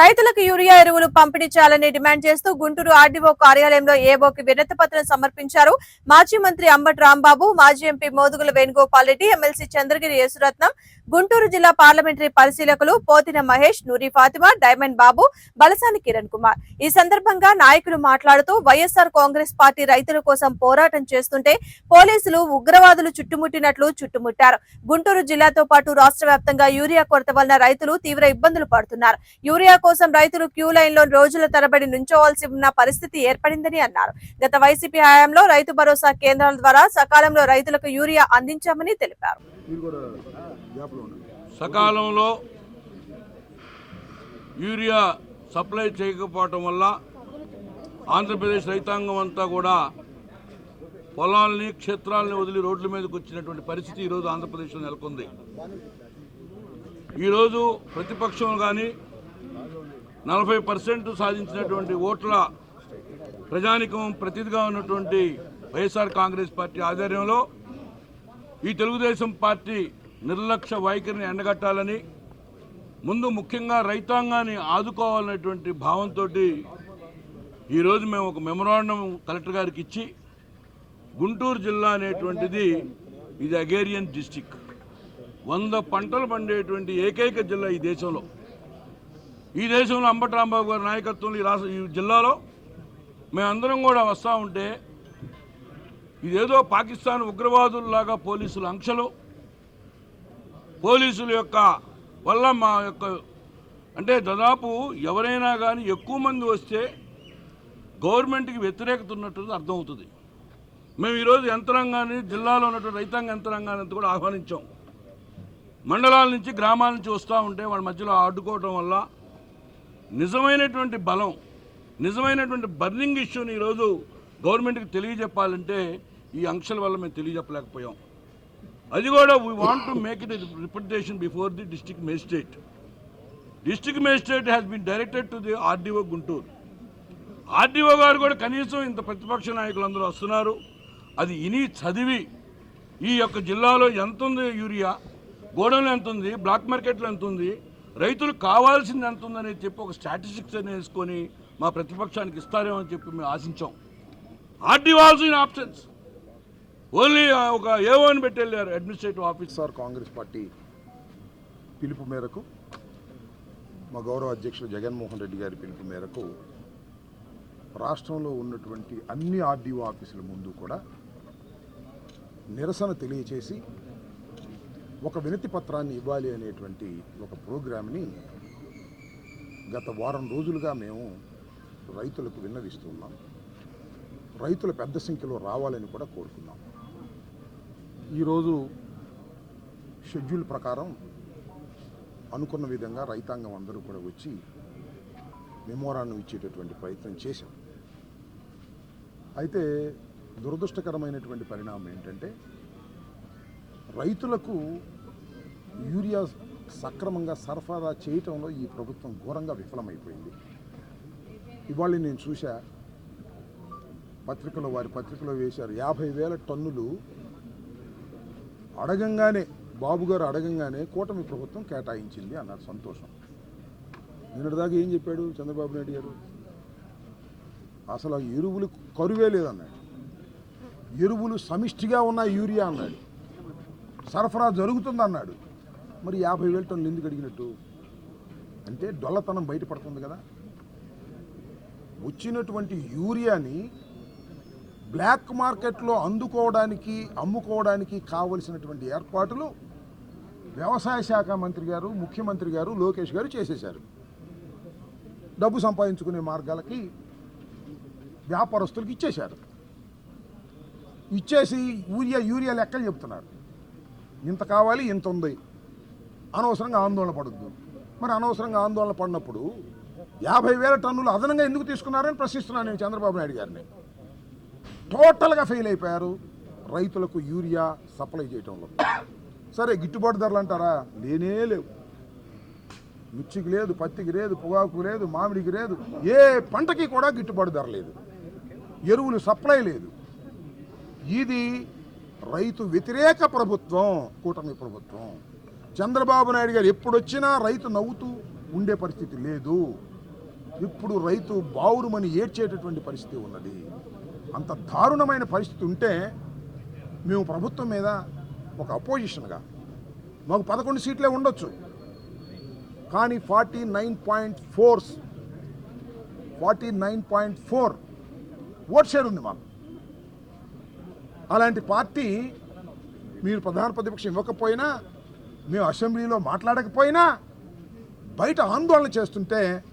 రైతులకు యూరియా ఎరువులు పంపిణీ చేయాలని డిమాండ్ చేస్తూ గుంటూరు ఆర్డీఓ కార్యాలయంలో ఏవోకి వినతి పత్రం సమర్పించారు. మాజీ మంత్రి అంబటి రాంబాబు మాజీ ఎంపీ మోదుగుల వేణుగోపాల్ రెడ్డి ఎమ్మెల్సీ చంద్రగిరి యేసురత్నం గుంటూరు జిల్లా పార్లమెంటరీ పరిశీలకులు పోతిన మహేష్ నూరి ఫాతిమా డైమండ్ బాబు బలసాని కిరణ్ కుమార్. ఈ సందర్భంగా నాయకులు మాట్లాడుతూ వైఎస్ఆర్ కాంగ్రెస్ పార్టీ రైతుల కోసం పోరాటం చేస్తుంటే పోలీసులు ఉగ్రవాదులు చుట్టుముట్టినట్లు చుట్టుముట్టారు. గుంటూరు జిల్లాతో పాటు రాష్ట్ర వ్యాప్తంగా యూరియా కొరత వలన రైతులు తీవ్ర ఇబ్బందులు పడుతున్నారు. యూరియా కోసం రైతులు క్యూ లైన్లో రోజుల తరబడి నుంచోవాల్సి ఉన్న పరిస్థితి ఏర్పడిందని అన్నారు. గత వైసీపీ హయాంలో రైతు భరోసా కేంద్రాల ద్వారా సకాలంలో రైతులకు యూరియా అందించామని తెలిపారు. సకాలంలో యూరియా సప్లై చేయకపోవటం వల్ల ఆంధ్రప్రదేశ్ రైతాంగం అంతా కూడా పొలాల్ని క్షేత్రాలని వదిలి రోడ్ల మీదకి వచ్చినటువంటి పరిస్థితి ఈరోజు ఆంధ్రప్రదేశ్లో నెలకొంది. ఈరోజు ప్రతిపక్షం కానీ నలభై పర్సెంట్ సాధించినటువంటి ఓట్ల ప్రజానికం ప్రతిదిగా ఉన్నటువంటి వైఎస్ఆర్ కాంగ్రెస్ పార్టీ ఆధ్వర్యంలో ఈ తెలుగుదేశం పార్టీ నిర్లక్ష్య వైఖరిని ఎండగట్టాలని ముందు ముఖ్యంగా రైతాంగాన్ని ఆదుకోవాలనేటువంటి భావంతో ఈరోజు మేము ఒక మెమరాండం కలెక్టర్ గారికి ఇచ్చి గుంటూరు జిల్లా అనేటువంటిది ఇది అగేరియన్ డిస్టిక్. వంద పంటలు పండేటువంటి ఏకైక జిల్లా ఈ దేశంలో. ఈ దేశంలో అంబటి రాంబాబు గారి నాయకత్వంలో ఈ రాష్ట్ర ఈ జిల్లాలో మేమందరం కూడా వస్తూ ఉంటే ఇదేదో పాకిస్తాన్ ఉగ్రవాదుల్లాగా పోలీసుల అంక్షలు పోలీసుల యొక్క వల్ల మా యొక్క అంటే దాదాపు ఎవరైనా కానీ ఎక్కువ మంది వస్తే గవర్నమెంట్కి వ్యతిరేకత ఉన్నట్టు అర్థమవుతుంది. మేము ఈరోజు యంత్రాంగాన్ని జిల్లాలో ఉన్నటువంటి రైతాంగ యంత్రాంగాన్ని కూడా ఆహ్వానించాం. మండలాల నుంచి గ్రామాల నుంచి వస్తూ ఉంటే వాళ్ళ మధ్యలో అడ్డుకోవడం వల్ల నిజమైనటువంటి బలం నిజమైనటువంటి బర్నింగ్ ఇష్యూని ఈరోజు గవర్నమెంట్కి తెలియజెప్పాలంటే ఈ అంశాల వల్ల మేము తెలియజెప్పలేకపోయాం. అది కూడా we want to make it representation before the district magistrate district magistrate has been directed to the RDO Guntur RDO గారు కూడా కనీసం ఇంత ప్రతిపక్ష నాయకులందరూ వస్తున్నారు. అది ఇని చదివి ఈ యొక్క జిల్లాలో ఎంత ఉంది యూరియా గోడౌన్లో ఎంత ఉంది బ్లాక్ మార్కెట్లో ఎంత ఉంది రైతులు కావాల్సింది ఎంత ఉందని చెప్పి ఒక స్టాటిస్టిక్స్ అని వేసుకొని మా ప్రతిపక్షానికి ఇస్తారేమో అని చెప్పి మేము ఆశించాం. RD also in options only ఒక ఏవో అని పెట్టి వెళ్ళారు administrative office. Sir Congress party పిలుపు మేరకు మా గౌరవ అధ్యక్షులు జగన్మోహన్ రెడ్డి గారి పిలుపు మేరకు రాష్ట్రంలో ఉన్నటువంటి అన్ని ఆర్డీఓ ఆఫీసుల ముందు కూడా నిరసన తెలియచేసి ఒక వినతి పత్రాన్ని ఇవ్వాలి అనేటువంటి ఒక ప్రోగ్రామ్ని గత వారం రోజులుగా మేము రైతులకు విన్నవిస్తున్నాం రైతులు పెద్ద సంఖ్యలో రావాలని కూడా కోరుకున్నాం. ఈరోజు షెడ్యూల్ ప్రకారం అనుకున్న విధంగా రైతాంగం అందరూ కూడా వచ్చి మెమోరాన్ని ఇచ్చేటటువంటి ప్రయత్నం చేశాం. అయితే దురదృష్టకరమైనటువంటి పరిణామం ఏంటంటే రైతులకు యూరియా సక్రమంగా సరఫరా చేయటంలో ఈ ప్రభుత్వం ఘోరంగా విఫలమైపోయింది. ఇవాళ నేను చూశా పత్రికలో వారి పత్రికలో వేశారు యాభై వేల టన్నులు అడగంగానే బాబు గారు అడగంగానే కూటమి ప్రభుత్వం కేటాయించింది అన్నారు సంతోషం. నిన్నటిదాకా ఏం చెప్పాడు చంద్రబాబు నాయుడు గారు? అసలు ఎరువులు కరువే లేదన్నాడు. ఎరువులు సమిష్టిగా ఉన్న యూరియా అన్నాడు. సరఫరా జరుగుతుందన్నాడు. మరి యాభై వేల టన్నులు ఎందుకు అడిగినట్టు? అంటే డొల్లతనం బయటపడుతుంది కదా. వచ్చినటువంటి యూరియాని బ్లాక్ మార్కెట్లో అందుకోవడానికి అమ్ముకోవడానికి కావలసినటువంటి ఏర్పాట్లు వ్యవసాయ శాఖ మంత్రి గారు ముఖ్యమంత్రి గారు లోకేష్ గారు చేసేశారు. డబ్బు సంపాదించుకునే మార్గాలకి వ్యాపారస్తులకు ఇచ్చేశారు. ఇచ్చేసి యూరియా యూరియా లెక్కలు చెప్తున్నారు. ఇంత కావాలి ఇంత ఉంది. అనవసరంగా ఆందోళన పడద్దు. మరి అనవసరంగా ఆందోళన పడినప్పుడు యాభై వేల టన్నులు అదనంగా ఎందుకు తీసుకున్నారని ప్రశ్నిస్తున్నాను నేను చంద్రబాబు నాయుడు గారిని. టోటల్గా ఫెయిల్ అయిపోయారు. రైతులకు యూరియా సప్లై చేయటంలో. సరే గిట్టుబాటు ధరలు అంటారా? లేనే లేవు. మిర్చికి లేదు పత్తికి లేదు పొగాకు లేదు మామిడికి లేదు. ఏ పంటకి కూడా గిట్టుబాటు ధర లేదు. ఎరువులు సప్లై లేదు. ఇది రైతు వ్యతిరేక ప్రభుత్వం కూటమి ప్రభుత్వం. చంద్రబాబు నాయుడు గారు ఎప్పుడొచ్చినా రైతు నవ్వుతూ ఉండే పరిస్థితి లేదు. ఇప్పుడు రైతు బావురుమని ఏడ్చేటటువంటి పరిస్థితి ఉన్నది. అంత దారుణమైన పరిస్థితి ఉంటే మేము ప్రభుత్వం మీద ఒక అపోజిషన్గా మాకు పదకొండు సీట్లే ఉండొచ్చు. కానీ forty nine point fours forty nine point four vote share ఉంది మాకు. అలాంటి పార్టీ మీరు ప్రధాన ప్రతిపక్షం ఇవ్వకపోయినా మేము అసెంబ్లీలో మాట్లాడకపోయినా బయట ఆందోళన చేస్తుంటే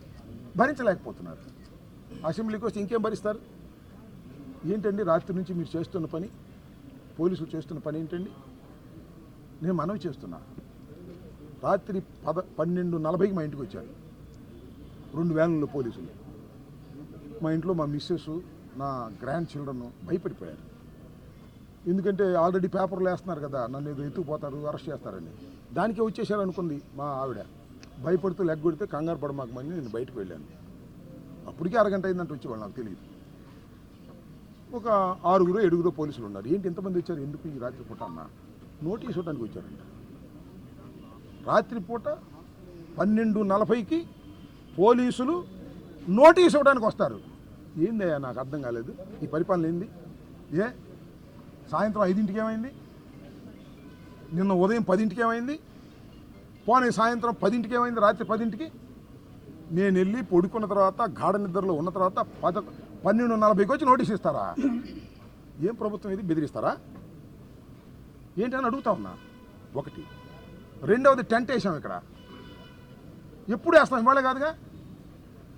భరించలేకపోతున్నారు. అసెంబ్లీకి వస్తే ఇంకేం భరిస్తారు? ఏంటండి రాత్రి నుంచి మీరు చేస్తున్న పని? పోలీసులు చేస్తున్న పని ఏంటండి? నేను మనవి చేస్తున్నా. రాత్రి పద పన్నెండు నలభైకి మా ఇంటికి వచ్చారు. రెండు వ్యాన్లు పోలీసులు. మా ఇంట్లో మా మిస్సెస్ నా గ్రాండ్ చిల్డ్రన్ భయపడిపోయారు. ఎందుకంటే ఆల్రెడీ పేపర్లు వేస్తున్నారు కదా నన్ను ఏదో ఎత్తుకుపోతారు అరెస్ట్ చేస్తారని. దానికే వచ్చేసారు అనుకుంది మా ఆవిడ. భయపడుతూ లెగ్ కొడితే కంగారు పడమాకమని నేను బయటకు వెళ్ళాను. అప్పటికే అరగంట అయిందంటే వచ్చేవాళ్ళు నాకు తెలియదు. ఒక ఆరుగురు ఏడుగురు పోలీసులు ఉన్నారు. ఏంటి ఎంతమంది వచ్చారు? ఎందుకు ఈ రాత్రి పూట అన్న? నోటీస్ ఇవ్వడానికి వచ్చారంట. రాత్రిపూట పన్నెండు నలభైకి పోలీసులు నోటీస్ ఇవ్వడానికి వస్తారు. ఏందయ్యా నాకు అర్థం కాలేదు. ఈ పరిపాలన ఏంది? ఏ? సాయంత్రం ఐదింటికి ఏమైంది? నిన్న ఉదయం పదింటికి ఏమైంది? పోనీ సాయంత్రం పదింటికి ఏమైంది? రాత్రి పదింటికి? నేను వెళ్ళి పడుకున్న తర్వాత గాఢ నిద్రలో ఉన్న తర్వాత పద పన్నెండు నలభైకి వచ్చి నోటీస్ ఇస్తారా? ఏం ప్రభుత్వం ఇది? బెదిరిస్తారా? ఏంటని అడుగుతా ఉన్నా. ఒకటి. రెండవది టెంట్ వేసాం ఇక్కడ. ఎప్పుడు వేస్తాం? ఇవాళే కాదుగా?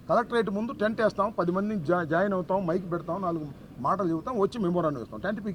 కలెక్టరేట్ ముందు టెంట్ వేస్తాం పది మందిని జాయిన్ అవుతాం మైక్ పెడతాం నాలుగు మాటలు చెబుతాం వచ్చి మెమోరాన్ని వేస్తాం టెంట్